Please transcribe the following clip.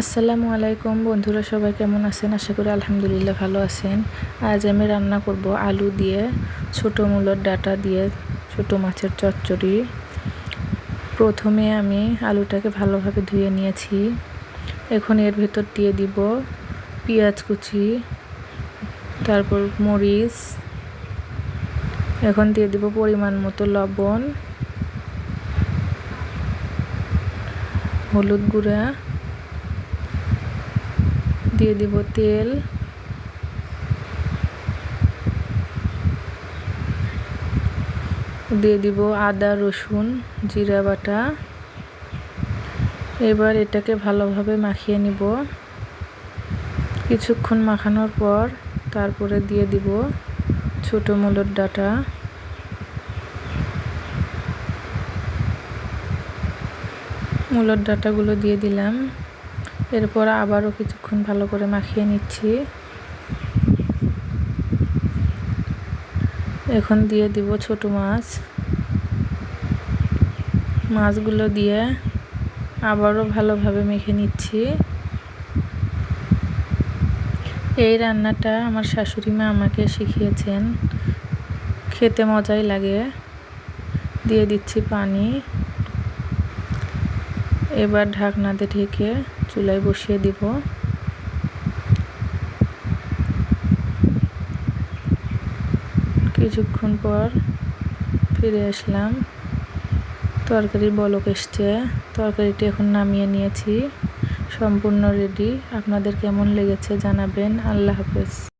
আসসালামু আলাইকুম। বন্ধুরা সবাই কেমন আছেন? আশা করি আলহামদুলিল্লাহ ভালো আছেন। আজ আমি রান্না করব আলু দিয়ে, ছোট মূলোর ডাটা দিয়ে, ছোট মাছের চচ্চড়ি। প্রথমে আমি আলুটাকে ভালোভাবে ধুয়ে নিয়েছি। এখন এর ভেতর দিয়ে দিব পেঁয়াজ কুচি, তারপর মরিচ, এখন দিয়ে দিব পরিমাণ মতো লবণ, হলুদ গুঁড়া দিয়ে দিব তেল। দিয়ে দিব আদা, রসুন, জিরা বাটা। এবার এটাকে ভালোভাবে মাখিয়ে নিব। কিছুক্ষণ মাখানোর পর তারপরে দিয়ে দিব ছোট মূলর ডাটা। মূলর ডাটাগুলো দিয়ে দিলাম। এরপর আবারও কিছুক্ষণ ভালো করে মাখিয়ে নিচ্ছি। এখন দিয়ে দিব ছোট মাছ। মাছগুলো দিয়ে আবারও ভালোভাবে মেখে নিচ্ছি। এই রান্নাটা আমার শাশুড়ি মা আমাকে শিখিয়েছেন। খেতে মজাই লাগে। দিয়ে দিচ্ছি পানি। এবার ঢাকনাতে ঢেকে চুলায় বসিয়ে দিব। কিছুক্ষণ পর ফিরে আসলাম। তরকারি বলক এসছে। তরকারিটি এখন নামিয়ে নিয়েছি। সম্পূর্ণ রেডি আপনাদের কেমন লেগেছে জানাবেন। আল্লাহ হাফেজ।